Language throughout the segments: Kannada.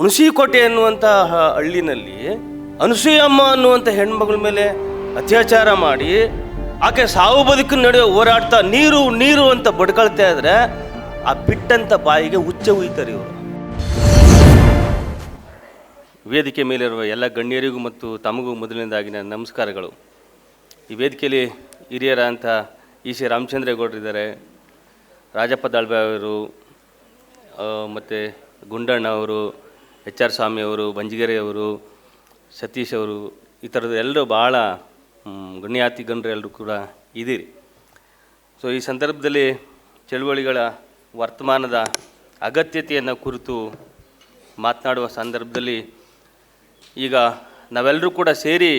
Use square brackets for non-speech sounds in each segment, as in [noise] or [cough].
ಹುಣಸಿಕೋಟೆ ಕೋಟೆ ಹ- ಹಳ್ಳಿನಲ್ಲಿ ಅನಸೂಯಮ್ಮ ಅನ್ನುವಂಥ ಹೆಣ್ಮಗಳ ಮೇಲೆ ಅತ್ಯಾಚಾರ ಮಾಡಿ ಆಕೆ ಸಾವು ಬದುಕಿನ ನಡುವೆ ಹೋರಾಡ್ತಾ ನೀರು ನೀರು ಅಂತ ಬಡ್ಕೊಳ್ತಾ ಇದ್ರೆ ಆ ಬಿಟ್ಟಂತ ಬಾಯಿಗೆ ಹುಚ್ಚ ಉಯ್ತಾರೆ ಇವರು. ವೇದಿಕೆ ಮೇಲಿರುವ ಎಲ್ಲ ಗಣ್ಯರಿಗೂ ಮತ್ತು ತಮಗೂ ಮೊದಲನೇದಾಗಿ ನನ್ನ ನಮಸ್ಕಾರಗಳು. ಈ ವೇದಿಕೆಯಲ್ಲಿ ಹಿರಿಯರ ಅಂತ ಇ ಸಿ ರಾಮಚಂದ್ರೇಗೌಡರಿದ್ದಾರೆ ರಾಜಪ್ಪ ದಾಳ್ಬೆ ಅವರು ಮತ್ತು ಗುಂಡಣ್ಣ ಅವರು ಎಚ್ ಆರ್ ಸ್ವಾಮಿ ಅವರು, ಬಂಜಿಗೆರೆ ಅವರು, ಸತೀಶ್ ಅವರು, ಈ ಥರದ ಎಲ್ಲರೂ ಭಾಳ ಗಣ್ಯಾತಿ ಗಣ್ಯರು ಎಲ್ಲರೂ ಕೂಡ ಇದ್ದೀರಿ. ಸೊ ಈ ಸಂದರ್ಭದಲ್ಲಿ ಚಳುವಳಿಗಳ ವರ್ತಮಾನದ ಅಗತ್ಯತೆಯನ್ನು ಕುರಿತು ಮಾತನಾಡುವ ಸಂದರ್ಭದಲ್ಲಿ ಈಗ ನಾವೆಲ್ಲರೂ ಕೂಡ ಸೇರಿ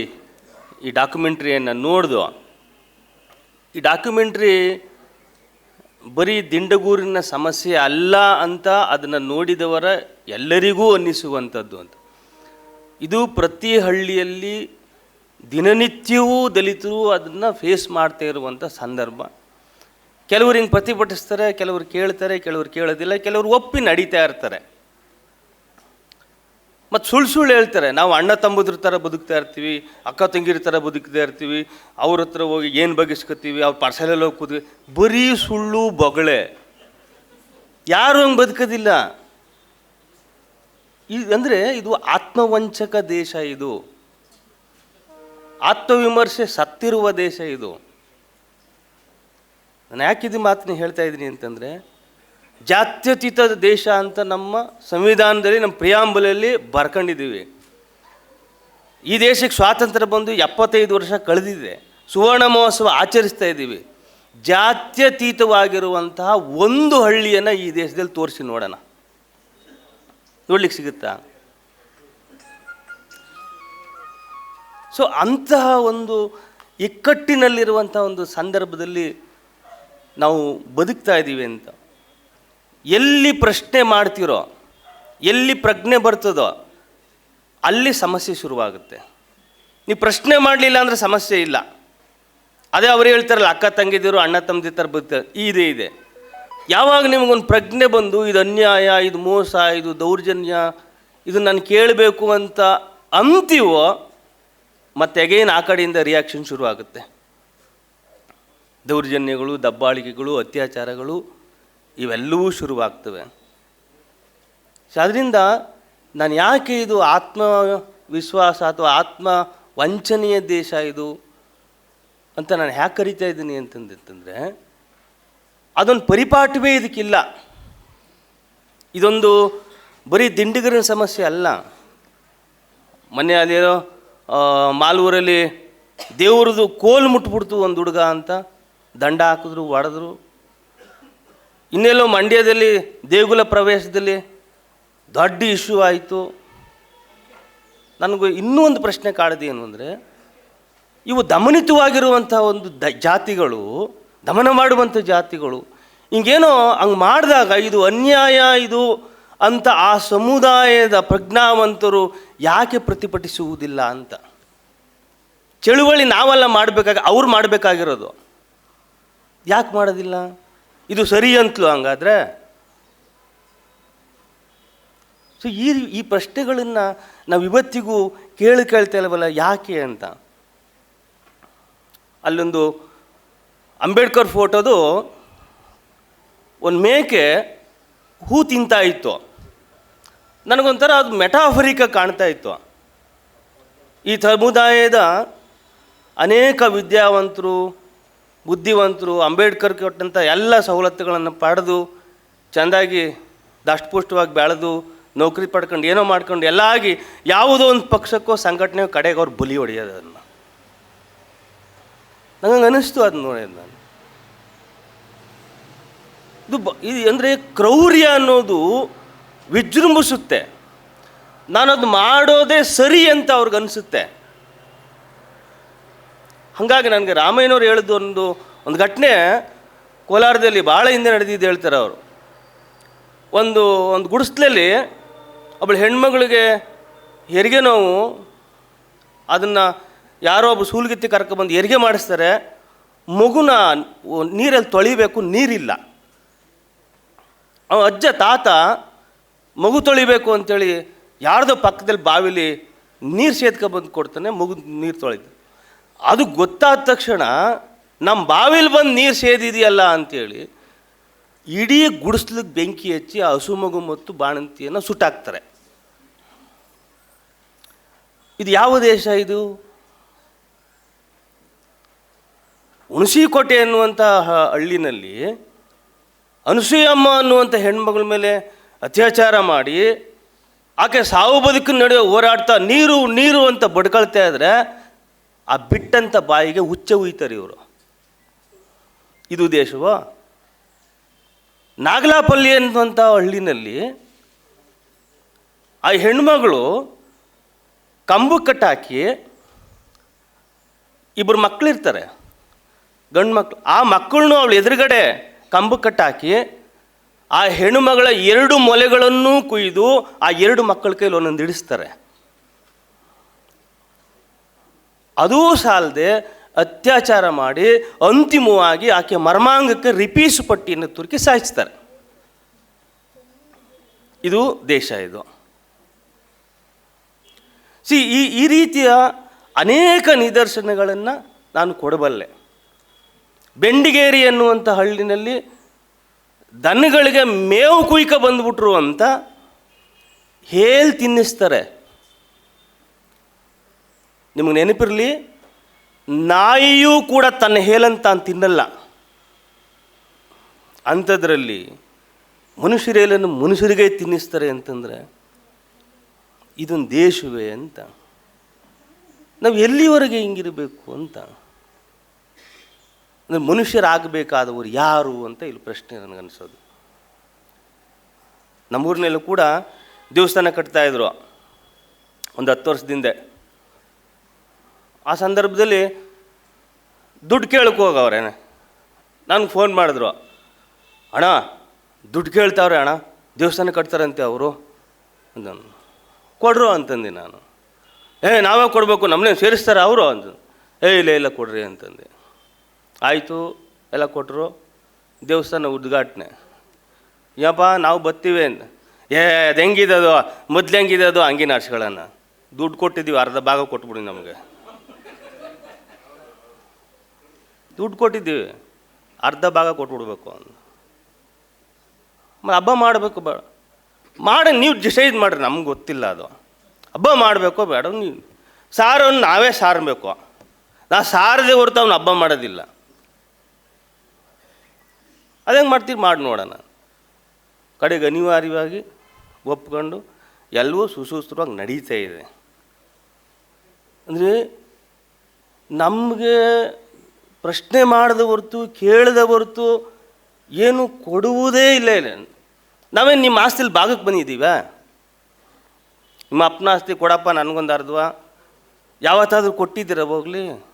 ಈ ಡಾಕ್ಯುಮೆಂಟ್ರಿಯನ್ನು ನೋಡಿದ್ವು ಈ ಡಾಕ್ಯುಮೆಂಟ್ರಿ ಬರೀ ದಿಂಡಗೂರಿನ ಸಮಸ್ಯೆ ಅಲ್ಲ ಅಂತ ಅದನ್ನು ನೋಡಿದವರ ಎಲ್ಲರಿಗೂ ಅನ್ನಿಸುವಂಥದ್ದು ಅಂತ. ಇದು ಪ್ರತಿ ಹಳ್ಳಿಯಲ್ಲಿ ದಿನನಿತ್ಯವೂ ದಲಿತರು ಅದನ್ನು ಫೇಸ್ ಮಾಡ್ತಾ ಇರುವಂಥ ಸಂದರ್ಭ. ಕೆಲವರು ಹಿಂಗೆ ಪ್ರತಿಭಟಿಸ್ತಾರೆ, ಕೆಲವರು ಕೇಳ್ತಾರೆ, ಕೆಲವರು ಕೇಳೋದಿಲ್ಲ, ಕೆಲವರು ಒಪ್ಪಿ ನಡೀತಾ ಇರ್ತಾರೆ. ಮತ್ತು ಸುಳ್ಳು ಸುಳ್ಳು ಹೇಳ್ತಾರೆ. ನಾವು ಅಣ್ಣ ತಮ್ಮದ್ರ ಥರ ಬದುಕ್ತಾ ಇರ್ತೀವಿ, ಅಕ್ಕ ತಂಗಿರ ಥರ ಬದುಕ್ತಾ ಇರ್ತೀವಿ, ಅವ್ರ ಹತ್ರ ಹೋಗಿ ಏನು ಬಗೆಸ್ಕೊತೀವಿ ಅವ್ರ ಪಾರ್ಸಲಲ್ಲಿ ಹೋಗಿ ಕೂತೀವಿ. ಬರೀ ಸುಳ್ಳು ಬೊಗಳೆ. ಯಾರು ಹಂಗೆ ಬದುಕೋದಿಲ್ಲ. ಈ ಅಂದರೆ ಇದು ಆತ್ಮವಂಚಕ ದೇಶ ಇದು. ಆತ್ಮವಿಮರ್ಶೆ ಸತ್ತಿರುವ ದೇಶ ಇದು. ನಾನು ಯಾಕಿದ ಮಾತನ್ನ ಹೇಳ್ತಾ ಇದ್ದೀನಿ ಅಂತಂದರೆ ಜಾತ್ಯತೀತ ದೇಶ ಅಂತ ನಮ್ಮ ಸಂವಿಧಾನದಲ್ಲಿ, ನಮ್ಮ ಪ್ರಿಯಾಂಬಲಲ್ಲಿ ಬರ್ಕೊಂಡಿದ್ದೀವಿ. ಈ ದೇಶಕ್ಕೆ ಸ್ವಾತಂತ್ರ್ಯ ಬಂದು ಎಪ್ಪತ್ತೈದು ವರ್ಷ ಕಳೆದಿದೆ. ಸುವರ್ಣ ಮಹೋತ್ಸವ ಆಚರಿಸ್ತಾ ಇದ್ದೀವಿ. ಜಾತ್ಯತೀತವಾಗಿರುವಂತಹ ಒಂದು ಹಳ್ಳಿಯನ್ನು ಈ ದೇಶದಲ್ಲಿ ತೋರಿಸಿ ನೋಡೋಣ. ನೋಡ್ಲಿಕ್ಕೆ ಸಿಗುತ್ತಾ? ಸೊ ಅಂತಹ ಒಂದು ಇಕ್ಕಟ್ಟಿನಲ್ಲಿರುವಂಥ ಒಂದು ಸಂದರ್ಭದಲ್ಲಿ ನಾವು ಬದುಕ್ತಾ ಇದ್ದೀವಿ ಅಂತ. ಎಲ್ಲಿ ಪ್ರಶ್ನೆ ಮಾಡ್ತೀರೋ, ಎಲ್ಲಿ ಪ್ರಜ್ಞೆ ಬರ್ತದೋ, ಅಲ್ಲಿ ಸಮಸ್ಯೆ ಶುರುವಾಗುತ್ತೆ. ನೀವು ಪ್ರಶ್ನೆ ಮಾಡಲಿಲ್ಲ ಅಂದರೆ ಸಮಸ್ಯೆ ಇಲ್ಲ. ಅದೇ ಅವರು ಹೇಳ್ತಾರಲ್ಲ, ಅಕ್ಕ ತಂಗಿದಿರು, ಅಣ್ಣ ತಮ್ಮದಿ ಥರ ಬರ್ತಾರೆ. ಇದೆ ಇದೆ. ಯಾವಾಗ ನಿಮಗೊಂದು ಪ್ರಜ್ಞೆ ಬಂದು, ಇದು ಅನ್ಯಾಯ, ಇದು ಮೋಸ, ಇದು ದೌರ್ಜನ್ಯ, ಇದು ನಾನು ಕೇಳಬೇಕು ಅಂತ ಅಂತೀವೋ, ಮತ್ತೆ ಅಗೇನ್ ಆ ಕಡೆಯಿಂದ ರಿಯಾಕ್ಷನ್ ಶುರುವಾಗುತ್ತೆ. ದೌರ್ಜನ್ಯಗಳು, ದಬ್ಬಾಳಿಕೆಗಳು, ಅತ್ಯಾಚಾರಗಳು ಇವೆಲ್ಲವೂ ಶುರುವಾಗ್ತವೆ. ಸೊ ಅದರಿಂದ ನಾನು ಯಾಕೆ ಇದು ಆತ್ಮ ವಿಶ್ವಾಸ ಅಥವಾ ಆತ್ಮ ವಂಚನೆಯ ದೇಶ ಇದು ಅಂತ ನಾನು ಯಾಕೆ ಕರಿತಾ ಇದ್ದೀನಿ ಅಂತಂದಿತ್ತಂದರೆ, ಅದೊಂದು ಪರಿಪಾಠವೇ ಇದಕ್ಕಿಲ್ಲ. ಇದೊಂದು ಬರೀ ದಿಂಡಿಗರಿನ ಸಮಸ್ಯೆ ಅಲ್ಲ. ಮೊನ್ನೆ ಅದೇನೋ ಮಾಲೂರಲ್ಲಿ ದೇವ್ರದ್ದು ಕೋಲು ಮುಟ್ಬಿಡ್ತು ಒಂದು ಹುಡುಗ ಅಂತ, ದಂಡ ಹಾಕಿದ್ರು ಹೊಡೆದ್ರು ಇನ್ನೆಲ್ಲೋ ಮಂಡ್ಯದಲ್ಲಿ ದೇಗುಲ ಪ್ರವೇಶದಲ್ಲಿ ದೊಡ್ಡ ಇಶ್ಯೂ ಆಯಿತು. ನನಗೆ ಇನ್ನೂ ಒಂದು ಪ್ರಶ್ನೆ ಕಾಡಿದೆ ಏನು ಅಂದರೆ, ಇವು ದಮನಿತವಾಗಿರುವಂಥ ಒಂದು ದ ಜಾತಿಗಳು, ದಮನ ಮಾಡುವಂಥ ಜಾತಿಗಳು, ಹಿಂಗೇನೋ ಹಂಗೆ ಮಾಡಿದಾಗ ಇದು ಅನ್ಯಾಯ, ಇದು ಅಂತ ಆ ಸಮುದಾಯದ ಪ್ರಜ್ಞಾವಂತರು ಯಾಕೆ ಪ್ರತಿಭಟಿಸುವುದಿಲ್ಲ ಅಂತ. ಚಳುವಳಿ ನಾವೆಲ್ಲ ಮಾಡಬೇಕಾಗ, ಅವ್ರು ಮಾಡಬೇಕಾಗಿರೋದು. ಯಾಕೆ ಮಾಡೋದಿಲ್ಲ? ಇದು ಸರಿ ಅಂತಲೂ ಹಂಗಾದ್ರೆ ಸೊ ಈ ಈ ಪ್ರಶ್ನೆಗಳನ್ನು ನಾವು ಇವತ್ತಿಗೂ ಕೇಳಿ ಕೇಳ್ತಾ ಯಾಕೆ ಅಂತ? ಅಲ್ಲೊಂದು ಅಂಬೇಡ್ಕರ್ ಫೋಟೋದು ಒಂದು ಮೇಕೆ ಹೂ ತಿಂತಾ ಇತ್ತು. ನನಗೊಂಥರ ಅದು ಮೆಟಾಫರಿಕ ಕಾಣ್ತಾ ಇತ್ತು. ಈ ಸಮುದಾಯದ ಅನೇಕ ವಿದ್ಯಾವಂತರು ಬುದ್ಧಿವಂತರು, ಅಂಬೇಡ್ಕರ್ ಕೊಟ್ಟಂಥ ಎಲ್ಲ ಸವಲತ್ತುಗಳನ್ನು ಪಡೆದು, ಚೆಂದಾಗಿ ದಷ್ಟಪುಷ್ಟವಾಗಿ ಬೆಳೆದು, ನೌಕರಿ ಪಡ್ಕೊಂಡು, ಏನೋ ಮಾಡ್ಕೊಂಡು, ಎಲ್ಲ ಆಗಿ ಯಾವುದೋ ಒಂದು ಪಕ್ಷಕ್ಕೋ ಸಂಘಟನೆ ಕಡೆಗೆ ಅವ್ರು ಬುಲಿ ಹೊಡೆಯೋದು ಅದನ್ನು. ನಂಗೆ ಅನ್ನಿಸ್ತು ಅದನ್ನ ನೋಡಿದ ನಾನು. ಇದು ಬ, ಇದು ಅಂದರೆ ಕ್ರೌರ್ಯ ಅನ್ನೋದು ವಿಜೃಂಭಿಸುತ್ತೆ. ನಾನು ಅದು ಮಾಡೋದೇ ಸರಿ ಅಂತ ಅವ್ರಿಗೆ ಅನಿಸುತ್ತೆ ಹಾಗಾಗಿ ನನಗೆ ರಾಮಯ್ಯನವ್ರು ಹೇಳಿದ್ದು ಒಂದು ಒಂದು ಘಟನೆ ಕೋಲಾರದಲ್ಲಿ ಭಾಳ ಹಿಂದೆ ನಡೆದಿದ್ದು ಹೇಳ್ತಾರೆ ಅವರು. ಒಂದು ಒಂದು ಗುಡಿಸ್ಲಲ್ಲಿ ಒಬ್ಬಳು ಹೆಣ್ಮಗಳಿಗೆ ಹೆರಿಗೆ ನೋವು, ಅದನ್ನು ಯಾರೋ ಒಬ್ಬ ಸೂಲ್ಗಿತ್ತಿ ಕರ್ಕೊಬಂದು ಹೆರಿಗೆ ಮಾಡಿಸ್ತಾರೆ. ಮಗುನ ನೀರಲ್ಲಿ ತೊಳಿಬೇಕು, ನೀರಿಲ್ಲ. ಅವ ಅಜ್ಜ, ತಾತ ಮಗು ತೊಳಿಬೇಕು ಅಂತೇಳಿ ಯಾರ್ದೋ ಪಕ್ಕದಲ್ಲಿ ಬಾವಿಲಿ ನೀರು ಸೇದ್ಕೊ ಬಂದು ಕೊಡ್ತಾನೆ, ಮಗು ನೀರು ತೊಳಿತು ಅದು ಗೊತ್ತಾದ ತಕ್ಷಣ ನಮ್ಮ ಬಾವಿಲಿ ಬಂದು ನೀರು ಸೇದಿದೆಯಲ್ಲ ಅಂಥೇಳಿ ಇಡೀ ಗುಡಿಸ್ಲಿಕ್ಕೆ ಬೆಂಕಿ ಹಚ್ಚಿ ಆ ಹಸು ಮಗು ಮತ್ತು ಬಾಣಂತಿಯನ್ನು ಸುಟ್ಟಾಕ್ತಾರೆ. ಇದು ಯಾವ ದೇಶ ಇದು? ಹುಣಸಿಕೋಟೆ ಅನ್ನುವಂತಹ ಹಳ್ಳಿನಲ್ಲಿ ಅನಸೂಯಮ್ಮ ಅನ್ನುವಂಥ ಹೆಣ್ಮಗಳ ಮೇಲೆ ಅತ್ಯಾಚಾರ ಮಾಡಿ ಆಕೆ ಸಾವು ಬದುಕಿನ ನಡುವೆ ಹೋರಾಡ್ತಾ ನೀರು ನೀರು ಅಂತ ಬಡ್ಕೊಳ್ತಾ ಇದ್ರೆ ಆ ಬಿಟ್ಟಂಥ ಬಾಯಿಗೆ ಹುಚ್ಚ ಉಯ್ತಾರೆ ಇವರು. ಇದು ದೇಶವ. ನಾಗಲಾಪಲ್ಲಿ ಅನ್ನುವಂಥ ಹಳ್ಳಿನಲ್ಲಿ ಆ ಹೆಣ್ಮಗಳು ಕಂಬು ಕಟ್ಟಾಕಿ ಇಬ್ಬರು ಮಕ್ಕಳಿರ್ತಾರೆ ಗಂಡು ಮಕ್ಳು, ಆ ಮಕ್ಕಳನ್ನು ಅವಳು ಎದುರುಗಡೆ ಕಂಬು ಕಟ್ಟಾಕಿ ಆ ಹೆಣ್ಣುಮಗಳ ಎರಡು ಮೊಲೆಗಳನ್ನು ಕುಯ್ದು ಆ ಎರಡು ಮಕ್ಕಳ ಕೈಲಿ ಒಂದೊಂದು ಇಡಿಸ್ತಾರೆ. ಅದೂ ಸಾಲದೆ ಅತ್ಯಾಚಾರ ಮಾಡಿ ಅಂತಿಮವಾಗಿ ಆಕೆ ಮರ್ಮಾಂಗಕ್ಕೆ ರಿಪೀಸ್ ಪಟ್ಟಿಯನ್ನು ತುರುಕಿ ಸಾಯಿಸ್ತಾರೆ. ಇದು ದೇಶ ಇದು. ಸಿ, ಈ ಈ ರೀತಿಯ ಅನೇಕ ನಿದರ್ಶನಗಳನ್ನು ನಾನು ಕೊಡಬಲ್ಲೆ. ಬೆಂಡಿಗೇರಿ ಎನ್ನುವಂಥ ಹಳ್ಳಿನಲ್ಲಿ ದನಗಳಿಗೆ ಮೇವು ಕುಯ್ಕ ಬಂದ್ಬಿಟ್ರು ಅಂತ ಹೇಳಿ ತಿನ್ನಿಸ್ತಾರೆ. ನಿಮಗೆ ನೆನಪಿರಲಿ, ನಾಯಿಯೂ ಕೂಡ ತನ್ನ ಹೇಲಂತ ತಾನು ತಿನ್ನಲ್ಲ. ಅಂಥದ್ರಲ್ಲಿ ಮನುಷ್ಯರೇಲನ್ನು ಮನುಷ್ಯರಿಗೆ ತಿನ್ನಿಸ್ತಾರೆ ಅಂತಂದರೆ, ಇದೊಂದು ದೇಶವೇ ಅಂತ. ನಾವು ಎಲ್ಲಿವರೆಗೆ ಹಿಂಗಿರಬೇಕು ಅಂತ. ಅಂದರೆ ಮನುಷ್ಯರಾಗಬೇಕಾದವರು ಯಾರು ಅಂತ ಇಲ್ಲಿ ಪ್ರಶ್ನೆ ನನಗನ್ಸೋದು ನಮ್ಮೂರಿನಲ್ಲೂ ಕೂಡ ದೇವಸ್ಥಾನ ಕಟ್ತಾಯಿದ್ರು ಒಂದು ಹತ್ತು ವರ್ಷದಿಂದ ಆ ಸಂದರ್ಭದಲ್ಲಿ ದುಡ್ಡು ಕೇಳಕ್ಕೆ ಹೋಗವ್ರೇನೆ ನನಗೆ ಫೋನ್ ಮಾಡಿದ್ರು. ಅಣ್ಣ, ದುಡ್ಡು ಕೇಳ್ತಾವ್ರೆ ಅಣ್ಣ ದೇವಸ್ಥಾನ ಕಟ್ತಾರಂತೆ ಅವರು. ಅಂದನು. ಕೊಡ್ರು, ಅಂತಂದೆ ನಾನು. ಏ, ನಾವೇ ಕೊಡಬೇಕು ನಮ್ಮನ್ನೇ ಸೇರಿಸ್ತಾರೆ ಅವರು? ಅಂತ ಏ, ಇಲ್ಲ ಇಲ್ಲ, ಕೊಡ್ರಿ, ಅಂತಂದೆ. ಆಯಿತು, ಎಲ್ಲ ಕೊಟ್ಟರು ದೇವಸ್ಥಾನ ಉದ್ಘಾಟನೆ. ಯಪ್ಪ, ನಾವು ಬರ್ತೀವಿ ಅಂತ ಏ, ಅದು ಹೆಂಗಿದೆ ಅದು? ಮೊದ್ಲು ಹೆಂಗಿದೆ ಅದು? ಹಂಗೆ ನಡ್ಸ್ಕೊಳ್ಳೋಣ ದುಡ್ಡು ಕೊಟ್ಟಿದ್ದೀವಿ, ಅರ್ಧ ಭಾಗ ಕೊಟ್ಬಿಡಿ ನಮಗೆ. ದುಡ್ಡು ಕೊಟ್ಟಿದ್ದೀವಿ. ಅರ್ಧ ಭಾಗ ಕೊಟ್ಬಿಡ್ಬೇಕು ಮತ್ತು ಹಬ್ಬ ಮಾಡಬೇಕು ಬೇಡ. ಮಾಡಿ ನೀವು ಡಿಸೈಡ್ ಮಾಡಿರಿ, ನಮ್ಗೆ ಗೊತ್ತಿಲ್ಲ ಅದು. ಹಬ್ಬ ಮಾಡಬೇಕು ಬೇಡ, ನೀವು ಸಾರನ್ನು ನಾವೇ ಸಾರಬೇಕು. ನಾ ಸಾರದೆ ಹೊರತು ಅವ್ನು ಹಬ್ಬ ಮಾಡೋದಿಲ್ಲ. ಅದೇ ಮಾಡ್ತೀವಿ ಮಾಡಿ ನೋಡೋಣ. ಕಡೆಗೆ ಅನಿವಾರ್ಯವಾಗಿ ಒಪ್ಕೊಂಡು ಎಲ್ಲವೂ ಸುಸೂತ್ರವಾಗಿ ನಡೀತಾ ಇದೆ. ಅಂದರೆ ನಮಗೆ ಪ್ರಶ್ನೆ ಮಾಡದ ಹೊರತು, ಕೇಳದ ಹೊರತು ಏನು ಕೊಡುವುದೇ ಇಲ್ಲ ಇಲ್ಲ. ನಾವೇನು ನಿಮ್ಮ ಆಸ್ತಿಲಿ ಭಾಗಕ್ಕೆ ಬಂದಿದ್ದೀವ? ನಿಮ್ಮ ಅಪ್ಪನ ಆಸ್ತಿ ಕೊಡಪ್ಪ, ನನಗೊಂದು ಅರ್ಧವ ಯಾವತ್ತಾದರೂ ಕೊಟ್ಟಿದ್ದೀರ ಹೋಗ್ಲಿ?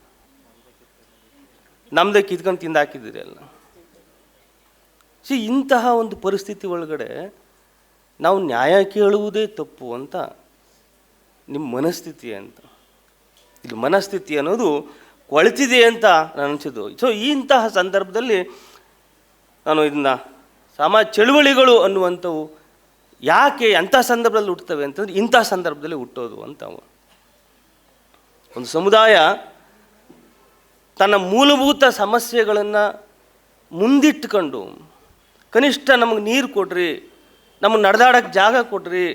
ನಮ್ಮದೇ ಕಿತ್ಕೊಂಡು ತಿಂದು ಹಾಕಿದ್ದೀರಿ ಅಲ್ಲ. ಸಿ ಇಂತಹ ಒಂದು ಪರಿಸ್ಥಿತಿ ಒಳಗಡೆ ನಾವು ನ್ಯಾಯ ಕೇಳುವುದೇ ತಪ್ಪು ಅಂತ ನಿಮ್ಮ ಮನಸ್ಥಿತಿ ಅಂತ. ಇಲ್ಲಿ ಮನಸ್ಥಿತಿ ಅನ್ನೋದು ಕೊಳ್ತಿದೆ ಅಂತ ನಾನು ಅನಿಸಿದ್ದು ಸೊ ಇಂತಹ ಸಂದರ್ಭದಲ್ಲಿ ನಾನು ಇದನ್ನು ಸಮಾಜ ಚಳುವಳಿಗಳು ಅನ್ನುವಂಥವು ಯಾಕೆ ಅಂಥ ಸಂದರ್ಭದಲ್ಲಿ ಹುಟ್ಟುತ್ತವೆ ಅಂತಂದರೆ ಇಂಥ ಸಂದರ್ಭದಲ್ಲಿ ಹುಟ್ಟೋದು ಅಂತ. ಒಂದು ಸಮುದಾಯ ತನ್ನ ಮೂಲಭೂತ ಸಮಸ್ಯೆಗಳನ್ನು ಮುಂದಿಟ್ಟುಕೊಂಡು ಕನಿಷ್ಠ ನಮಗೆ ನೀರು ಕೊಡ್ರಿ, ನಮಗೆ ನಡೆದಾಡೋಕ್ಕೆ ಜಾಗ ಕೊಡ್ರಿ,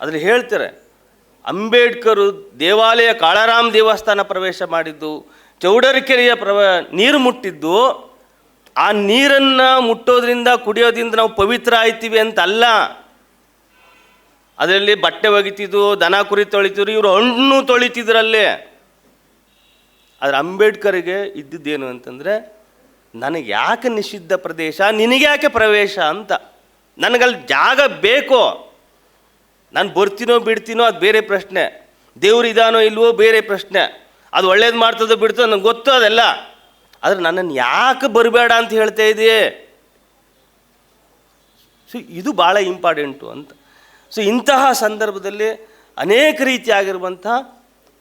ಅದ್ರಲ್ಲಿ ಹೇಳ್ತಾರೆ ಅಂಬೇಡ್ಕರು ದೇವಾಲಯ ಕಾಳಾರಾಮ್ ದೇವಸ್ಥಾನ ಪ್ರವೇಶ ಮಾಡಿದ್ದು, ಚೌಡರಿಕೆರೆಯ ಪ್ರವ, ನೀರು ಮುಟ್ಟಿದ್ದು, ಆ ನೀರನ್ನು ಮುಟ್ಟೋದ್ರಿಂದ, ಕುಡಿಯೋದ್ರಿಂದ ನಾವು ಪವಿತ್ರ ಆಯ್ತೀವಿ ಅಂತ ಅಲ್ಲ ಅದರಲ್ಲಿ ಬಟ್ಟೆ ಒಗಿತಿದ್ದು ದನ ಕುರಿ ತೊಳಿತಿದ್ರು, ಇವರು ಹಣ್ಣು ತೊಳಿತಿದ್ರಲ್ಲೇ. ಆದರೆ ಅಂಬೇಡ್ಕರ್ಗೆ ಇದ್ದಿದ್ದೇನು ಅಂತಂದರೆ, ನನಗೆ ಯಾಕೆ ನಿಷಿದ್ಧ ಪ್ರದೇಶ ನಿನಗೆ ಯಾಕೆ ಪ್ರವೇಶ ಅಂತ. ನನಗಲ್ಲಿ ಜಾಗ ಬೇಕು. ನಾನು ಬರ್ತೀನೋ ಬಿಡ್ತೀನೋ ಅದು ಬೇರೆ ಪ್ರಶ್ನೆ. ದೇವ್ರು ಇದಾನೋ ಇಲ್ವೋ ಬೇರೆ ಪ್ರಶ್ನೆ. ಅದು ಒಳ್ಳೇದು ಮಾಡ್ತದೋ ಬಿಡ್ತದೋ ನನಗೆ ಗೊತ್ತು ಅದೆಲ್ಲ. ಆದರೆ ನನ್ನನ್ನು ಯಾಕೆ ಬರಬೇಡ ಅಂತ ಹೇಳ್ತಾ ಇದೆಯೇ? ಸೊ, ಇದು ಭಾಳ ಇಂಪಾರ್ಟೆಂಟು ಅಂತ. ಸೊ, ಇಂತಹ ಸಂದರ್ಭದಲ್ಲಿ ಅನೇಕ ರೀತಿಯಾಗಿರುವಂಥ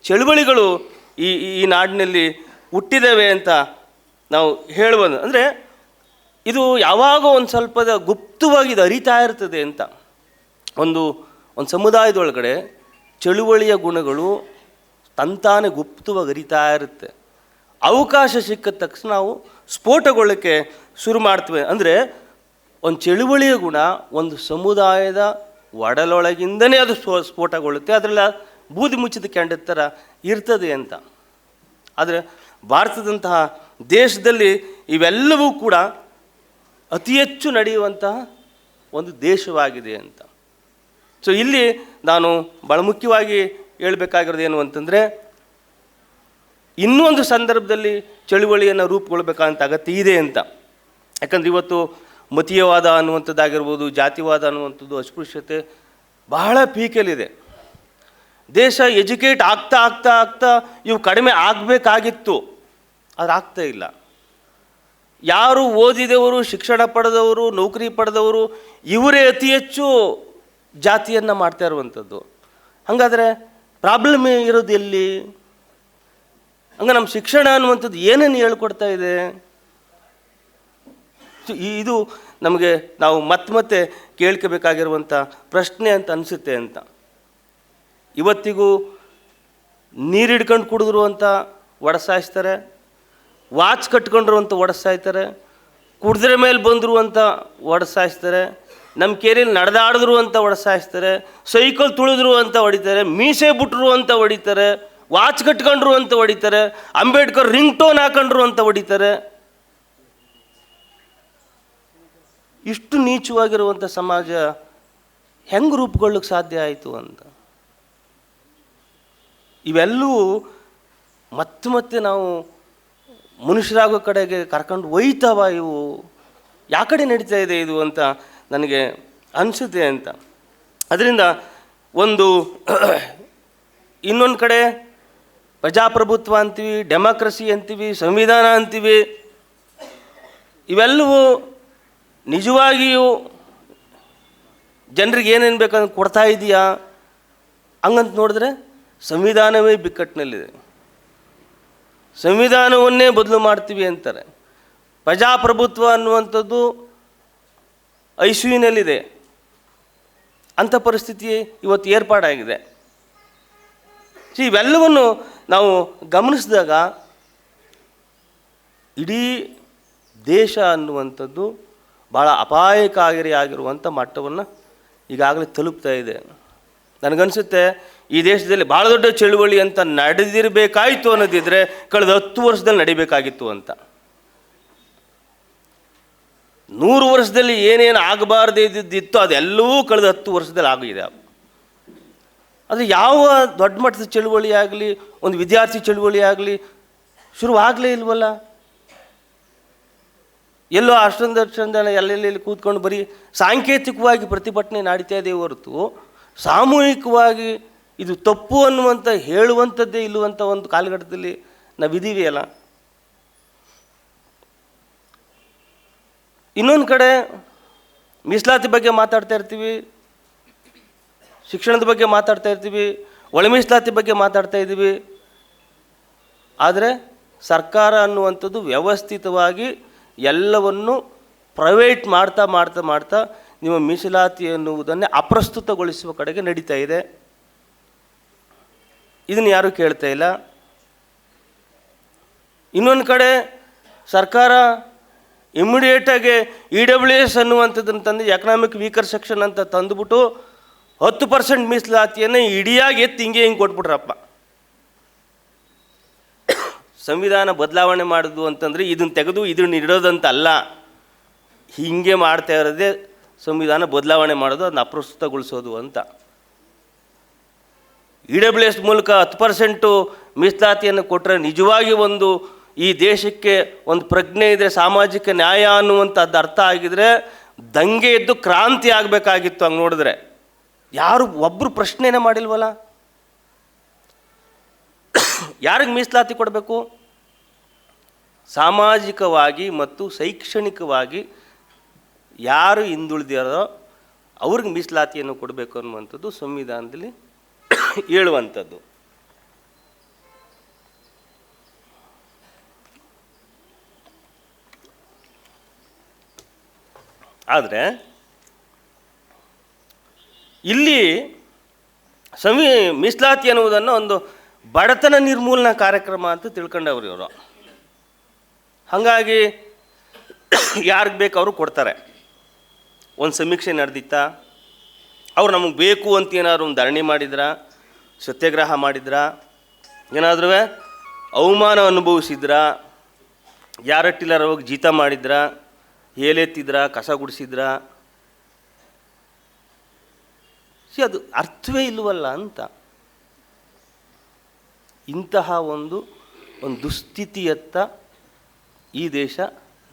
ಚಳುವಳಿಗಳು ಈ, ಈ- ಈ ನಾಡಿನಲ್ಲಿ ಹುಟ್ಟಿದವೆ ಅಂತ ನಾವು ಹೇಳ್ಬೋದು ಅಂದರೆ ಇದು ಯಾವಾಗ ಒಂದು ಸ್ವಲ್ಪದ ಗುಪ್ತವಾಗಿ ಇದು ಅರಿತಾ ಇರ್ತದೆ ಅಂತ. ಒಂದು ಒಂದು ಸಮುದಾಯದೊಳಗಡೆ ಚಳುವಳಿಯ ಗುಣಗಳು ತಂತಾನೆ ಗುಪ್ತವಾಗಿ ಅರಿತಾ ಇರುತ್ತೆ. ಅವಕಾಶ ಸಿಕ್ಕಿದ ತಕ್ಷಣ ನಾವು ಸ್ಫೋಟಗೊಳ್ಳಕ್ಕೆ ಶುರು ಮಾಡ್ತೇವೆ. ಅಂದರೆ ಒಂದು ಚಳುವಳಿಯ ಗುಣ ಒಂದು ಸಮುದಾಯದ ಒಡಲೊಳಗಿಂದನೇ ಅದು ಸ್ಫೋ, ಸ್ಫೋಟಗೊಳ್ಳುತ್ತೆ. ಅದರಲ್ಲಿ ಬೂದಿ ಮುಚ್ಚಿದ ಕೆಂಡದ ಥರ ಇರ್ತದೆ ಅಂತ. ಆದರೆ ಭಾರತದಂತಹ ದೇಶದಲ್ಲಿ ಇವೆಲ್ಲವೂ ಕೂಡ ಅತಿ ಹೆಚ್ಚು ನಡೆಯುವಂತಹ ಒಂದು ದೇಶವಾಗಿದೆ ಅಂತ. ಸೊ ಇಲ್ಲಿ ನಾನು ಬಹಳ ಮುಖ್ಯವಾಗಿ ಹೇಳಬೇಕಾಗಿರೋದು ಏನು ಅಂತಂದರೆ, ಇನ್ನೊಂದು ಸಂದರ್ಭದಲ್ಲಿ ಚಳುವಳಿಯನ್ನು ರೂಪುಗೊಳ್ಬೇಕಾದಂಥ ಅಗತ್ಯ ಇದೆ ಅಂತ. ಯಾಕಂದರೆ ಇವತ್ತು ಮತೀಯವಾದ ಅನ್ನುವಂಥದ್ದಾಗಿರ್ಬೋದು, ಜಾತಿವಾದ ಅನ್ನುವಂಥದ್ದು ಅಸ್ಪೃಶ್ಯತೆ ಬಹಳ ಪೀಕಲ್ಲಿದೆ ದೇಶ ಎಜುಕೇಟ್ ಆಗ್ತಾ ಆಗ್ತಾ ಆಗ್ತಾ ಇವು ಕಡಿಮೆ ಆಗಬೇಕಾಗಿತ್ತು. ಆದರೆ ಆಗ್ತಾ ಇಲ್ಲ. ಯಾರು ಓದಿದವರು, ಶಿಕ್ಷಣ ಪಡೆದವರು, ನೌಕರಿ ಪಡೆದವರು, ಇವರೇ ಅತಿ ಹೆಚ್ಚು ಜಾತಿಯನ್ನು ಮಾಡ್ತಾ ಇರುವಂಥದ್ದು. ಹಾಗಾದರೆ ಪ್ರಾಬ್ಲಮ್ ಇರೋದು ಎಲ್ಲಿ? ಹಂಗೆ ನಮ್ಮ ಶಿಕ್ಷಣ ಅನ್ನುವಂಥದ್ದು ಏನೇನು ಹೇಳ್ಕೊಡ್ತಾ ಇದೆ? ಇದು ನಮಗೆ ನಾವು ಮತ್ತೆ ಮತ್ತೆ ಕೇಳ್ಕೋಬೇಕಾಗಿರುವಂಥ ಪ್ರಶ್ನೆ ಅಂತ ಅನಿಸುತ್ತೆ ಅಂತ. ಇವತ್ತಿಗೂ ನೀರು ಹಿಡ್ಕೊಂಡು ಕುಡಿದ್ರು ಅಂತ ಒಡಸಾಯಿಸ್ತಾರೆ ವಾಚ್ ಕಟ್ಕೊಂಡಿರುವಂಥ ಒಡಸಾಯ್ತಾರೆ ಕುಡಿದ್ರೆ ಮೇಲೆ ಬಂದರು ಅಂತ ಒಡಸಾಯಿಸ್ತಾರೆ ನಮ್ಮ ಕೇರಿಯಲ್ಲಿ ನಡೆದಾಡಿದ್ರು ಅಂತ ಒಡಸಾಯಿಸ್ತಾರೆ, ಸೈಕಲ್ ತುಳಿದ್ರು ಅಂತ ಹೊಡಿತಾರೆ, ಮೀಸೆ ಬಿಟ್ರು ಅಂತ ಹೊಡಿತಾರೆ, ವಾಚ್ ಕಟ್ಕೊಂಡ್ರು ಅಂತ ಹೊಡಿತಾರೆ, ಅಂಬೇಡ್ಕರ್ ರಿಂಗ್ ಟೋನ್ ಹಾಕೊಂಡ್ರು ಅಂತ ಹೊಡಿತಾರೆ. ಇಷ್ಟು ನೀಚವಾಗಿರುವಂಥ ಸಮಾಜ ಹೆಂಗೆ ರೂಪುಗೊಳ್ಳಕ್ಕೆ ಸಾಧ್ಯ ಆಯಿತು ಅಂತ. ಇವೆಲ್ಲವೂ ಮತ್ತೆ ಮತ್ತೆ ನಾವು ಮನುಷ್ಯರಾಗೋ ಕಡೆಗೆ ಕರ್ಕೊಂಡು ಒಯ್ತಾವ ಇವು. ಯಾಕಡೆ ನಡೀತಾ ಇದೆ ಇದು ಅಂತ ನನಗೆ ಅನಿಸುತ್ತೆ ಅಂತ. ಅದರಿಂದ ಒಂದು [clears throat] ಇನ್ನೊಂದು ಕಡೆ ಪ್ರಜಾಪ್ರಭುತ್ವ ಅಂತೀವಿ, ಡೆಮಾಕ್ರಸಿ ಅಂತೀವಿ, ಸಂವಿಧಾನ ಅಂತೀವಿ, ಇವೆಲ್ಲವೂ ನಿಜವಾಗಿಯೂ ಜನರಿಗೆ ಏನೇನು ಬೇಕಂತ ಕೊಡ್ತಾ ಇದೆಯಾ? ಹಂಗಂತ ನೋಡಿದ್ರೆ ಸಂವಿಧಾನವೇ ಬಿಕ್ಕಟ್ಟಿನಲ್ಲಿದೆ. ಸಂವಿಧಾನವನ್ನೇ ಬದಲು ಮಾಡ್ತೀವಿ ಅಂತಾರೆ. ಪ್ರಜಾಪ್ರಭುತ್ವ ಅನ್ನುವಂಥದ್ದು ಐಸಿಯುನಲ್ಲಿದೆ ಅಂಥ ಪರಿಸ್ಥಿತಿ ಇವತ್ತು ಏರ್ಪಾಡಾಗಿದೆ. ಇವೆಲ್ಲವನ್ನು ನಾವು ಗಮನಿಸಿದಾಗ ಇಡೀ ದೇಶ ಅನ್ನುವಂಥದ್ದು ಭಾಳ ಅಪಾಯಕಾರಿ ಆಗಿರುವಂಥ ಮಟ್ಟವನ್ನು ಈಗಾಗಲೇ ತಲುಪ್ತಾ ಇದೆ. ನನಗನ್ಸುತ್ತೆ, ಈ ದೇಶದಲ್ಲಿ ಭಾಳ ದೊಡ್ಡ ಚಳುವಳಿ ಅಂತ ನಡೆದಿರಬೇಕಾಯಿತು ಅನ್ನೋದಿದ್ದರೆ ಕಳೆದ ಹತ್ತು ವರ್ಷದಲ್ಲಿ ನಡಿಬೇಕಾಗಿತ್ತು ಅಂತ. ನೂರು ವರ್ಷದಲ್ಲಿ ಏನೇನು ಆಗಬಾರ್ದೇ ಇದ್ದಿತ್ತು, ಅದೆಲ್ಲವೂ ಕಳೆದ ಹತ್ತು ವರ್ಷದಲ್ಲಿ ಆಗಿದೆ. ಅದು ಯಾವ ದೊಡ್ಡ ಮಟ್ಟದ ಚಳುವಳಿ ಆಗಲಿ, ಒಂದು ವಿದ್ಯಾರ್ಥಿ ಚಳುವಳಿ ಆಗಲಿ ಶುರುವಾಗಲೇ ಇಲ್ವಲ್ಲ? ಎಲ್ಲೋ ಅಷ್ಟೊಂದು ಅಷ್ಟೊಂದು ಎಲ್ಲೆಲ್ಲಿ ಕೂತ್ಕೊಂಡು ಬರೀ ಸಾಂಕೇತಿಕವಾಗಿ ಪ್ರತಿಭಟನೆ ನಡೀತಾ ಇದೆ ಹೊರತು, ಸಾಮೂಹಿಕವಾಗಿ ಇದು ತಪ್ಪು ಅನ್ನುವಂಥ ಹೇಳುವಂಥದ್ದೇ ಇಲ್ಲುವಂಥ ಒಂದು ಕಾಲಘಟ್ಟದಲ್ಲಿ ನಾವಿದ್ದೀವಿ ಅಲ್ಲ? ಇನ್ನೊಂದು ಕಡೆ ಮೀಸಲಾತಿ ಬಗ್ಗೆ ಮಾತಾಡ್ತಾ ಇರ್ತೀವಿ, ಶಿಕ್ಷಣದ ಬಗ್ಗೆ ಮಾತಾಡ್ತಾ ಇರ್ತೀವಿ, ಒಳ ಮೀಸಲಾತಿ ಬಗ್ಗೆ ಮಾತಾಡ್ತಾ ಇದ್ದೀವಿ. ಆದರೆ ಸರ್ಕಾರ ಅನ್ನುವಂಥದ್ದು ವ್ಯವಸ್ಥಿತವಾಗಿ ಎಲ್ಲವನ್ನು ಪ್ರೈವೇಟ್ ಮಾಡ್ತಾ ಮಾಡ್ತಾ ಮಾಡ್ತಾ ನಿಮ್ಮ ಮೀಸಲಾತಿ ಎನ್ನುವುದನ್ನೇ ಅಪ್ರಸ್ತುತಗೊಳಿಸುವ ಕಡೆಗೆ ನಡೀತಾ ಇದೆ. ಇದನ್ನು ಯಾರೂ ಕೇಳ್ತಾ ಇಲ್ಲ. ಇನ್ನೊಂದು ಕಡೆ ಸರ್ಕಾರ ಇಮಿಡಿಯೇಟಾಗಿ ಇ ಡಬ್ಲ್ಯೂ ಎಸ್ ಅನ್ನುವಂಥದ್ದನ್ನು ತಂದು ಎಕನಾಮಿಕ್ ವೀಕರ್ ಸೆಕ್ಷನ್ ಅಂತ ತಂದುಬಿಟ್ಟು ಹತ್ತು ಪರ್ಸೆಂಟ್ ಮೀಸಲಾತಿಯನ್ನು ಇಡಿಯಾಗಿ ಎತ್ತಿ ಹಿಂಗೆ ಹಿಂಗೆ ಕೊಟ್ಬಿಟ್ರಪ್ಪ. ಸಂವಿಧಾನ ಬದಲಾವಣೆ ಮಾಡೋದು ಅಂತಂದರೆ ಇದನ್ನು ತೆಗೆದು ಇದನ್ನು ಇಡೋದಂತ ಅಲ್ಲ ಹೀಗೆ ಮಾಡ್ತಾ ಇರೋದೇ ಸಂವಿಧಾನ ಬದಲಾವಣೆ ಮಾಡೋದು, ಅದನ್ನ ಅಪ್ರಸ್ತುತಗೊಳಿಸೋದು ಅಂತ. ಇ ಡಬ್ಲ್ಯೂ ಎಸ್ ಮೂಲಕ ಹತ್ತು ಪರ್ಸೆಂಟು ಮೀಸಲಾತಿಯನ್ನು ಕೊಟ್ಟರೆ ನಿಜವಾಗಿ ಒಂದು ಈ ದೇಶಕ್ಕೆ ಒಂದು ಪ್ರಜ್ಞೆ ಇದೆ ಸಾಮಾಜಿಕ ನ್ಯಾಯ ಅನ್ನುವಂಥದ್ದು ಅರ್ಥ ಆಗಿದ್ರೆ ದಂಗೆ ಎದ್ದು ಕ್ರಾಂತಿ ಆಗಬೇಕಾಗಿತ್ತು ಹಂಗೆ ನೋಡಿದ್ರೆ. ಯಾರು ಒಬ್ಬರು ಪ್ರಶ್ನೆನೇ ಮಾಡಿಲ್ವಲ್ಲ? ಯಾರಿಗೆ ಮೀಸಲಾತಿ ಕೊಡಬೇಕು? ಸಾಮಾಜಿಕವಾಗಿ ಮತ್ತು ಶೈಕ್ಷಣಿಕವಾಗಿ ಯಾರು ಹಿಂದುಳಿದಿರೋ ಅವ್ರಿಗೆ ಮೀಸಲಾತಿಯನ್ನು ಕೊಡಬೇಕು ಅನ್ನುವಂಥದ್ದು ಸಂವಿಧಾನದಲ್ಲಿ ಹೇಳುವಂಥದ್ದು. ಆದರೆ ಇಲ್ಲಿ ಸಂವಿ ಮೀಸಲಾತಿ ಅನ್ನುವುದನ್ನು ಒಂದು ಬಡತನ ನಿರ್ಮೂಲನಾ ಕಾರ್ಯಕ್ರಮ ಅಂತ ತಿಳ್ಕೊಂಡವ್ರು ಇವರು. ಹಾಗಾಗಿ ಯಾರಿಗೆ ಬೇಕು ಅವರು ಕೊಡ್ತಾರೆ. ಒಂದು ಸಮೀಕ್ಷೆ ನಡೆದಿತ್ತ? ಅವ್ರು ನಮಗೆ ಬೇಕು ಅಂತ ಏನಾದ್ರು ಒಂದು ಧರಣಿ ಮಾಡಿದ್ರ? ಸತ್ಯಾಗ್ರಹ ಮಾಡಿದ್ರ? ಏನಾದ್ರೂ ಅವಮಾನ ಅನುಭವಿಸಿದ್ರ? ಯಾರಟ್ಟಿಲ್ಲಾರ ಹೋಗಿ ಜೀತ ಮಾಡಿದ್ರ? ಏಲೆತ್ತಿದ್ರ ಕಸ ಗುಡಿಸಿದ್ರ? ಅದು ಅರ್ಥವೇ ಇಲ್ಲವಲ್ಲ ಅಂತ. ಇಂತಹ ಒಂದು ಒಂದು ದುಸ್ಥಿತಿಯತ್ತ ಈ ದೇಶ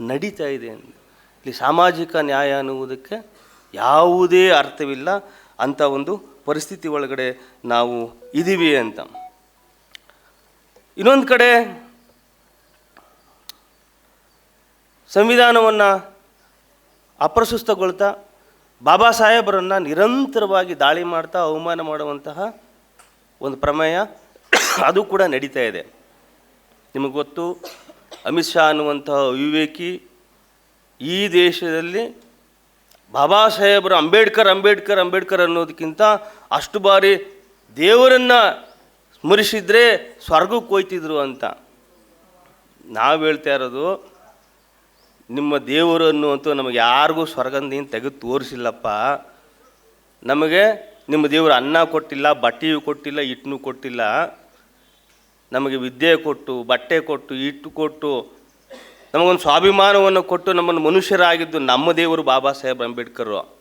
ನಡೀತಾ ಇದೆ ಅಂತ ಇಲ್ಲಿ ಸಾಮಾಜಿಕ ನ್ಯಾಯ ಅನ್ನುವುದಕ್ಕೆ ಯಾವುದೇ ಅರ್ಥವಿಲ್ಲ. ಅಂಥ ಒಂದು ಪರಿಸ್ಥಿತಿ ಒಳಗಡೆ ನಾವು ಇದ್ದೀವಿ ಅಂತ. ಇನ್ನೊಂದು ಕಡೆ ಸಂವಿಧಾನವನ್ನು ಅಪ್ರಸುಸ್ತಗೊಳ್ತಾ ಬಾಬಾ ಸಾಹೇಬರನ್ನು ನಿರಂತರವಾಗಿ ದಾಳಿ ಮಾಡ್ತಾ ಅವಮಾನ ಮಾಡುವಂತಹ ಒಂದು ಪ್ರಮೇಯ ಅದು ಕೂಡ ನಡೀತಾ ಇದೆ. ನಿಮಗೆ ಗೊತ್ತು, ಅಮಿತ್ ಶಾ ಅನ್ನುವಂತಹ ವಿವೇಕಿ ಈ ದೇಶದಲ್ಲಿ ಬಾಬಾ ಸಾಹೇಬರು ಅಂಬೇಡ್ಕರ್ ಅಂಬೇಡ್ಕರ್ ಅಂಬೇಡ್ಕರ್ ಅನ್ನೋದಕ್ಕಿಂತ ಅಷ್ಟು ಬಾರಿ ದೇವರನ್ನು ಸ್ಮರಿಸಿದ್ರೆ ಸ್ವರ್ಗಕ್ಕೆ ಹೋಯ್ತಿದ್ರು ಅಂತ. ನಾವು ಹೇಳ್ತಾ ಇರೋದು ನಿಮ್ಮ ದೇವರು ಅನ್ನುವಂಥ ನಮಗೆ ಯಾರಿಗೂ ಸ್ವರ್ಗದಿಂದ ತೆಗೆದು ತೋರಿಸಿಲ್ಲಪ್ಪ. ನಮಗೆ ನಿಮ್ಮ ದೇವರು ಅನ್ನ ಕೊಟ್ಟಿಲ್ಲ, ಬಟ್ಟೆಯೂ ಕೊಟ್ಟಿಲ್ಲ, ಹಿಟ್ಟನ್ನು ಕೊಟ್ಟಿಲ್ಲ. ನಮಗೆ ವಿದ್ಯೆ ಕೊಟ್ಟು, ಬಟ್ಟೆ ಕೊಟ್ಟು, ಹಿಟ್ಟು ಕೊಟ್ಟು, ನಮಗೊಂದು ಸ್ವಾಭಿಮಾನವನ್ನು ಕೊಟ್ಟು ನಮ್ಮನ್ನು ಮನುಷ್ಯರಾಗಿದ್ದು ನಮ್ಮ ದೇವರು ಬಾಬಾ ಸಾಹೇಬ್ ಅಂಬೇಡ್ಕರು.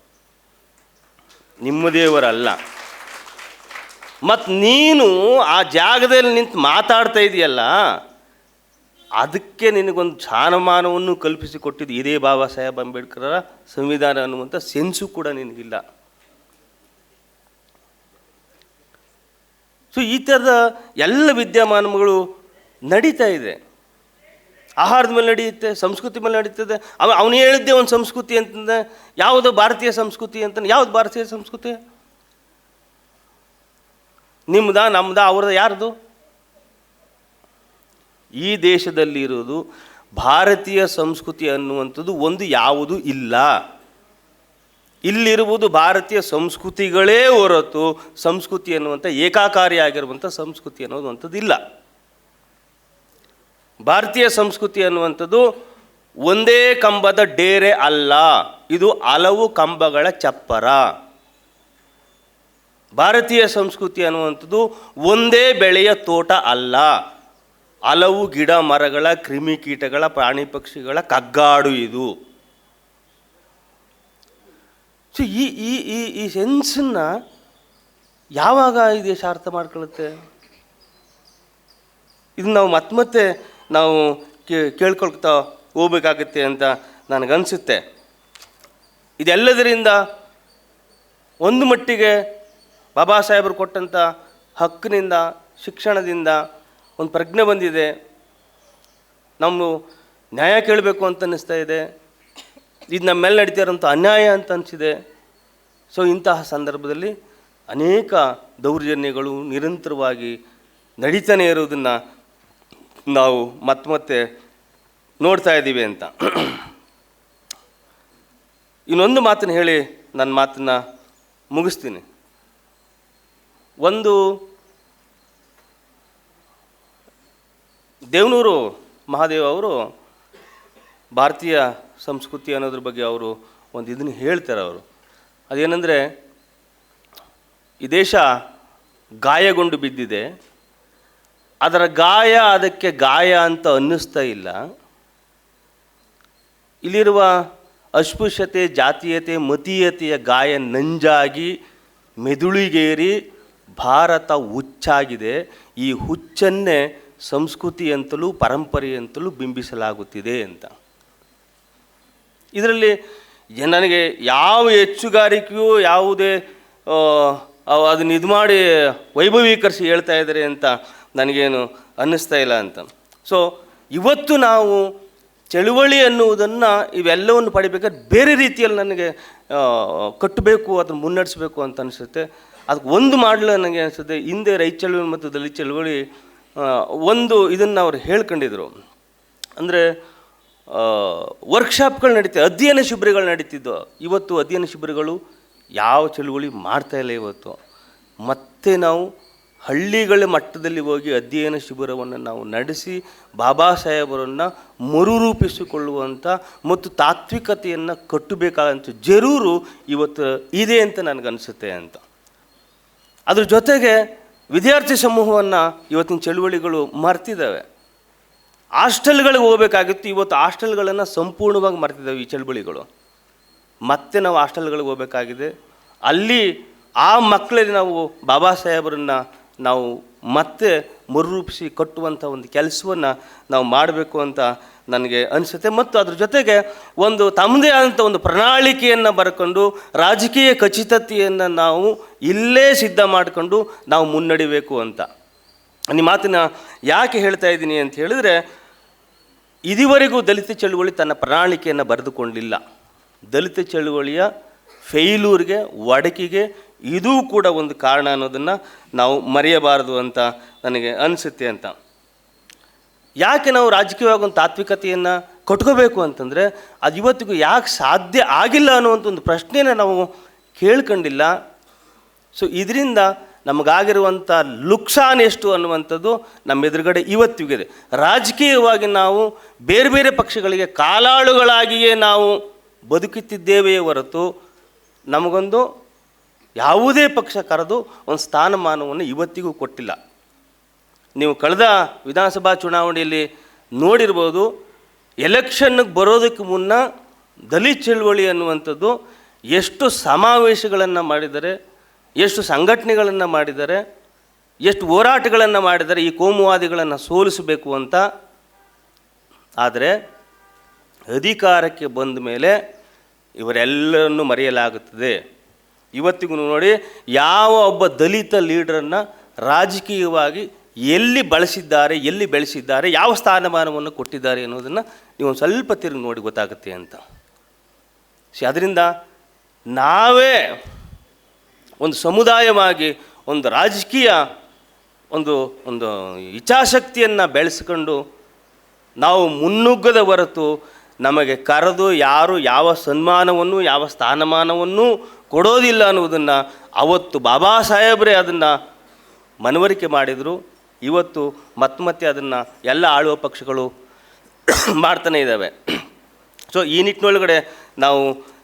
ನಿಮ್ಮ ದೇವರಲ್ಲ. ಮತ್ತು ನೀನು ಆ ಜಾಗದಲ್ಲಿ ನಿಂತು ಮಾತಾಡ್ತಾ ಇದೆಯಲ್ಲ ಅದಕ್ಕೆ ನಿನಗೊಂದು ಸ್ಥಾನಮಾನವನ್ನು ಕಲ್ಪಿಸಿ ಕೊಟ್ಟಿದ್ದು ಇದೇ ಬಾಬಾ ಸಾಹೇಬ್ ಅಂಬೇಡ್ಕರರ ಸಂವಿಧಾನ ಅನ್ನುವಂಥ ಸೆನ್ಸು ಕೂಡ ನಿನಗಿಲ್ಲ. ಸೊ ಈ ಥರದ ಎಲ್ಲ ವಿದ್ಯಮಾನಗಳು ನಡೀತಾ ಇದೆ. ಆಹಾರದ ಮೇಲೆ ನಡೆಯುತ್ತೆ, ಸಂಸ್ಕೃತಿ ಮೇಲೆ ನಡೀತದೆ. ಅವ, ಅವನು ಹೇಳಿದ್ದೆ ಒಂದು ಸಂಸ್ಕೃತಿ ಅಂತಂದ್ರೆ ಯಾವುದು ಭಾರತೀಯ ಸಂಸ್ಕೃತಿ ಅಂತ ಯಾವುದು ಭಾರತೀಯ ಸಂಸ್ಕೃತಿ? ನಿಮ್ಮದ ನಮ್ಮದ ಅವ್ರದ್ದು ಯಾರ್ದು? ಈ ದೇಶದಲ್ಲಿ ಇರೋದು ಭಾರತೀಯ ಸಂಸ್ಕೃತಿ ಅನ್ನುವಂಥದ್ದು ಒಂದು ಯಾವುದು ಇಲ್ಲ. ಇಲ್ಲಿರುವುದು ಭಾರತೀಯ ಸಂಸ್ಕೃತಿಗಳೇ ಹೊರತು ಸಂಸ್ಕೃತಿ ಅನ್ನುವಂಥ ಏಕಾಕಾರಿಯಾಗಿರುವಂಥ ಸಂಸ್ಕೃತಿ ಅನ್ನೋದು ಅಂಥದ್ದು ಇಲ್ಲ. ಭಾರತೀಯ ಸಂಸ್ಕೃತಿ ಅನ್ನುವಂಥದ್ದು ಒಂದೇ ಕಂಬದ ಡೇರೆ ಅಲ್ಲ, ಇದು ಹಲವು ಕಂಬಗಳ ಚಪ್ಪರ. ಭಾರತೀಯ ಸಂಸ್ಕೃತಿ ಅನ್ನುವಂಥದ್ದು ಒಂದೇ ಬೆಳೆಯ ತೋಟ ಅಲ್ಲ. ಹಲವು ಗಿಡ ಮರಗಳ ಕ್ರಿಮಿಕೀಟಗಳ ಪ್ರಾಣಿ ಪಕ್ಷಿಗಳ ಕಗ್ಗಾಡು ಇದು. ಸೊ ಈ ಈ ಈ ಈ ಸೆನ್ಸನ್ನ ಯಾವಾಗ ಈ ದೇಶ ಅರ್ಥ ಮಾಡ್ಕೊಳ್ಳುತ್ತೆ? ಇದು ನಾವು ಮತ್ತೆ ಮತ್ತೆ ನಾವು ಕೇಳ್ಕೊಳ್ತಾ ಹೋಗ್ಬೇಕಾಗತ್ತೆ ಅಂತ ನನಗನ್ಸುತ್ತೆ. ಇದೆಲ್ಲದರಿಂದ ಒಂದು ಮಟ್ಟಿಗೆ ಬಾಬಾ ಸಾಹೇಬರು ಕೊಟ್ಟಂಥ ಹಕ್ಕಿನಿಂದ, ಶಿಕ್ಷಣದಿಂದ ಒಂದು ಪ್ರಜ್ಞೆ ಬಂದಿದೆ. ನಮ್ಮ ನ್ಯಾಯ ಕೇಳಬೇಕು ಅಂತ ಅನ್ನಿಸ್ತಾ ಇದೆ. ಇದು ನಮ್ಮ ಮೇಲೆ ನಡೀತಿರೋಂಥ ಅನ್ಯಾಯ ಅಂತ ಅನಿಸಿದೆ. ಸೊ ಇಂತಹ ಸಂದರ್ಭದಲ್ಲಿ ಅನೇಕ ದೌರ್ಜನ್ಯಗಳು ನಿರಂತರವಾಗಿ ನಡೀತಾನೆ ಇರೋದನ್ನು ನಾವು ಮತ್ತೆ ಮತ್ತೆ ನೋಡ್ತಾ ಇದ್ದೀವಿ ಅಂತ. ಇನ್ನೊಂದು ಮಾತನ್ನು ಹೇಳಿ ನನ್ನ ಮಾತನ್ನು ಮುಗಿಸ್ತೀನಿ. ಒಂದು ದೇವನೂರು ಮಹಾದೇವ ಅವರು ಭಾರತೀಯ ಸಂಸ್ಕೃತಿ ಅನ್ನೋದ್ರ ಬಗ್ಗೆ ಅವರು ಒಂದು ಇದನ್ನು ಹೇಳ್ತಾರೆ ಅವರು. ಅದೇನೆಂದರೆ, ಈ ದೇಶ ಗಾಯಗೊಂಡು ಬಿದ್ದಿದೆ. ಅದರ ಗಾಯ ಅದಕ್ಕೆ ಗಾಯ ಅಂತ ಅನ್ನಿಸ್ತಾ ಇಲ್ಲ. ಇಲ್ಲಿರುವ ಅಸ್ಪೃಶ್ಯತೆ, ಜಾತೀಯತೆ, ಮತೀಯತೆಯ ಗಾಯ ನಂಜಾಗಿ ಮೆದುಳಿಗೇರಿ ಭಾರತ ಹುಚ್ಚಾಗಿದೆ. ಈ ಹುಚ್ಚನ್ನೇ ಸಂಸ್ಕೃತಿ ಅಂತಲೂ ಪರಂಪರೆ ಅಂತಲೂ ಬಿಂಬಿಸಲಾಗುತ್ತಿದೆ ಅಂತ. ಇದರಲ್ಲಿ ನನಗೆ ಯಾವ ಹೆಚ್ಚುಗಾರಿಕೆಯೂ ಯಾವುದೇ ಅದನ್ನು ಇದು ಮಾಡಿ ವೈಭವೀಕರಿಸಿ ಹೇಳ್ತಾ ಇದ್ದಾರೆ ಅಂತ ನನಗೇನು ಅನ್ನಿಸ್ತಾ ಇಲ್ಲ ಅಂತ. ಸೊ ಇವತ್ತು ನಾವು ಚಳುವಳಿ ಅನ್ನುವುದನ್ನು ಇವೆಲ್ಲವನ್ನು ಪಡಿಬೇಕಾದ್ರೆ ಬೇರೆ ರೀತಿಯಲ್ಲಿ ನನಗೆ ಕಟ್ಟಬೇಕು, ಅದನ್ನು ಮುನ್ನಡೆಸಬೇಕು ಅಂತ ಅನಿಸುತ್ತೆ. ಅದಕ್ಕೆ ಒಂದು ಮಾಡಲು ನನಗೆ ಅನಿಸುತ್ತೆ. ಹಿಂದೆ ರೈತ ಚಳುವಳಿ ಮತ್ತು ದಲಿತ ಚಳುವಳಿ ಒಂದು ಇದನ್ನು ಅವ್ರು ಹೇಳ್ಕೊಂಡಿದ್ರು. ಅಂದರೆ ವರ್ಕ್ಶಾಪ್ಗಳು ನಡೀತವೆ ಅಧ್ಯಯನ ಶಿಬಿರಗಳು ನಡೀತಿದ್ದು ಇವತ್ತು ಅಧ್ಯಯನ ಶಿಬಿರಗಳು ಯಾವ ಚಳುವಳಿ ಮಾಡ್ತಾಯಿಲ್ಲ ಇವತ್ತು. ಮತ್ತೆ ನಾವು ಹಳ್ಳಿಗಳ ಮಟ್ಟದಲ್ಲಿ ಹೋಗಿ ಅಧ್ಯಯನ ಶಿಬಿರವನ್ನು ನಾವು ನಡೆಸಿ ಬಾಬಾ ಸಾಹೇಬರನ್ನು ಮರುರೂಪಿಸಿಕೊಳ್ಳುವಂಥ ಮತ್ತು ತಾತ್ವಿಕತೆಯನ್ನು ಕಟ್ಟಬೇಕಾದಂಥ ಜರೂರು ಇವತ್ತು ಇದೆ ಅಂತ ನನಗನ್ಸುತ್ತೆ ಅಂತ. ಅದ್ರ ಜೊತೆಗೆ ವಿದ್ಯಾರ್ಥಿ ಸಮೂಹವನ್ನು ಇವತ್ತಿನ ಚಳುವಳಿಗಳು ಮರ್ತಿದ್ದಾವೆ. ಹಾಸ್ಟೆಲ್ಗಳಿಗೆ ಹೋಗಬೇಕಾಗಿತ್ತು, ಇವತ್ತು ಹಾಸ್ಟೆಲ್ಗಳನ್ನು ಸಂಪೂರ್ಣವಾಗಿ ಮರ್ತಿದ್ದಾವೆ ಈ ಚಳುವಳಿಗಳು. ಮತ್ತೆ ನಾವು ಹಾಸ್ಟೆಲ್ಗಳಿಗೆ ಹೋಗಬೇಕಾಗಿದೆ. ಅಲ್ಲಿ ಆ ಮಕ್ಕಳಲ್ಲಿ ನಾವು ಬಾಬಾ ಸಾಹೇಬರನ್ನು ನಾವು ಮತ್ತೆ ಮರುರೂಪಿಸಿ ಕಟ್ಟುವಂಥ ಒಂದು ಕೆಲಸವನ್ನು ನಾವು ಮಾಡಬೇಕು ಅಂತ ನನಗೆ ಅನಿಸುತ್ತೆ. ಮತ್ತು ಅದ್ರ ಜೊತೆಗೆ ಒಂದು ತಮ್ಮದೇ ಆದಂಥ ಒಂದು ಪ್ರಣಾಳಿಕೆಯನ್ನು ಬರ್ಕೊಂಡು ರಾಜಕೀಯ ಖಚಿತತೆಯನ್ನು ನಾವು ಇಲ್ಲೇ ಸಿದ್ಧ ಮಾಡಿಕೊಂಡು ನಾವು ಮುನ್ನಡಿಬೇಕು ಅಂತ. ನಿಮ್ಮ ಮಾತಿನ ಯಾಕೆ ಹೇಳ್ತಾ ಇದ್ದೀನಿ ಅಂತ ಹೇಳಿದ್ರೆ, ಇದುವರೆಗೂ ದಲಿತ ಚಳುವಳಿ ತನ್ನ ಪ್ರಣಾಳಿಕೆಯನ್ನು ಬರೆದುಕೊಂಡಿಲ್ಲ. ದಲಿತ ಚಳುವಳಿಯ ಫೇಲೂರ್ಗೆ ಒಡಕಿಗೆ ಇದೂ ಕೂಡ ಒಂದು ಕಾರಣ ಅನ್ನೋದನ್ನು ನಾವು ಮರೆಯಬಾರದು ಅಂತ ನನಗೆ ಅನಿಸುತ್ತೆ ಅಂತ. ಯಾಕೆ ನಾವು ರಾಜಕೀಯವಾಗಿ ಒಂದು ತಾತ್ವಿಕತೆಯನ್ನು ಕಟ್ಕೋಬೇಕು ಅಂತಂದರೆ ಅದು ಇವತ್ತಿಗೂ ಯಾಕೆ ಸಾಧ್ಯ ಆಗಿಲ್ಲ ಅನ್ನುವಂಥ ಒಂದು ಪ್ರಶ್ನೆನ ನಾವು ಕೇಳ್ಕೊಂಡಿಲ್ಲ. ಸೊ ಇದರಿಂದ ನಮಗಾಗಿರುವಂಥ ಲುಕ್ಸಾನ್ ಎಷ್ಟು ಅನ್ನುವಂಥದ್ದು ನಮ್ಮ ಎದುರುಗಡೆ ಇವತ್ತಿಗಿದೆ. ರಾಜಕೀಯವಾಗಿ ನಾವು ಬೇರೆ ಬೇರೆ ಪಕ್ಷಗಳಿಗೆ ಕಾಲಾಳುಗಳಾಗಿಯೇ ನಾವು ಬದುಕುತ್ತಿದ್ದೇವೆಯೇ ಹೊರತು ನಮಗೊಂದು ಯಾವುದೇ ಪಕ್ಷ ಕರೆದು ಒಂದು ಸ್ಥಾನಮಾನವನ್ನು ಇವತ್ತಿಗೂ ಕೊಟ್ಟಿಲ್ಲ. ನೀವು ಕಳೆದ ವಿಧಾನಸಭಾ ಚುನಾವಣೆಯಲ್ಲಿ ನೋಡಿರ್ಬೋದು ಎಲೆಕ್ಷನ್ಗೆ ಬರೋದಕ್ಕೆ ಮುನ್ನ ದಲಿತ ಚಳುವಳಿ ಅನ್ನುವಂಥದ್ದು ಎಷ್ಟು ಸಮಾವೇಶಗಳನ್ನು ಮಾಡಿದ್ದಾರೆ, ಎಷ್ಟು ಸಂಘಟನೆಗಳನ್ನು ಮಾಡಿದ್ದಾರೆ, ಎಷ್ಟು ಹೋರಾಟಗಳನ್ನು ಮಾಡಿದರೆ ಈ ಕೋಮುವಾದಿಗಳನ್ನು ಸೋಲಿಸಬೇಕು ಅಂತ. ಆದರೆ ಅಧಿಕಾರಕ್ಕೆ ಬಂದ ಮೇಲೆ ಇವರೆಲ್ಲರನ್ನು ಮರೆಯಲಾಗುತ್ತದೆ. ಇವತ್ತಿಗೂ ನೋಡಿ, ಯಾವ ಒಬ್ಬ ದಲಿತ ಲೀಡ್ರನ್ನು ರಾಜಕೀಯವಾಗಿ ಎಲ್ಲಿ ಬಳಸಿದ್ದಾರೆ, ಎಲ್ಲಿ ಬೆಳೆಸಿದ್ದಾರೆ, ಯಾವ ಸ್ಥಾನಮಾನವನ್ನು ಕೊಟ್ಟಿದ್ದಾರೆ ಅನ್ನೋದನ್ನು ನೀವು ಒಂದು ಸ್ವಲ್ಪ ತಿರುಗಿ ನೋಡಿ ಗೊತ್ತಾಗುತ್ತೆ ಅಂತ. ಸಿ, ಅದರಿಂದ ನಾವೇ ಒಂದು ಸಮುದಾಯವಾಗಿ, ಒಂದು ರಾಜಕೀಯ, ಒಂದು ಒಂದು ಇಚ್ಛಾಶಕ್ತಿಯನ್ನು ಬೆಳೆಸ್ಕೊಂಡು ನಾವು ಮುನ್ನುಗ್ಗದ ಹೊರತು ನಮಗೆ ಕರೆದು ಯಾರು ಯಾವ ಸನ್ಮಾನವನ್ನು, ಯಾವ ಸ್ಥಾನಮಾನವನ್ನು ಕೊಡೋದಿಲ್ಲ ಅನ್ನುವುದನ್ನು ಅವತ್ತು ಬಾಬಾ ಸಾಹೇಬರೇ ಅದನ್ನು ಮನವರಿಕೆ ಮಾಡಿದರು. ಇವತ್ತು ಮತ್ತೆ ಮತ್ತೆ ಅದನ್ನು ಎಲ್ಲ ಆಳುವ ಪಕ್ಷಗಳು [coughs] ಮಾಡ್ತಾನೆ ಇದ್ದಾವೆ ಸೊ [coughs] ಈ ನಿಟ್ಟಿನೊಳಗಡೆ ನಾವು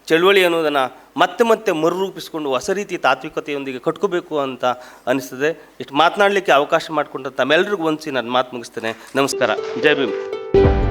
ಚಳುವಳಿ ಅನ್ನೋದನ್ನು ಮತ್ತೆ ಮತ್ತೆ ಮರುರೂಪಿಸಿಕೊಂಡು ಹೊಸ ರೀತಿ ತಾತ್ವಿಕತೆಯೊಂದಿಗೆ ಕಟ್ಕೋಬೇಕು ಅಂತ ಅನಿಸ್ತದೆ. ಇಷ್ಟು ಮಾತನಾಡಲಿಕ್ಕೆ ಅವಕಾಶ ಮಾಡಿಕೊಂಡ ತಮ್ಮೆಲ್ಲರಿಗೂ ಒಂದ್ಸಿ ನಾನು ಮಾತು ಮುಗಿಸ್ತೇನೆ. ನಮಸ್ಕಾರ. ಜೈ ಭೀಮ್.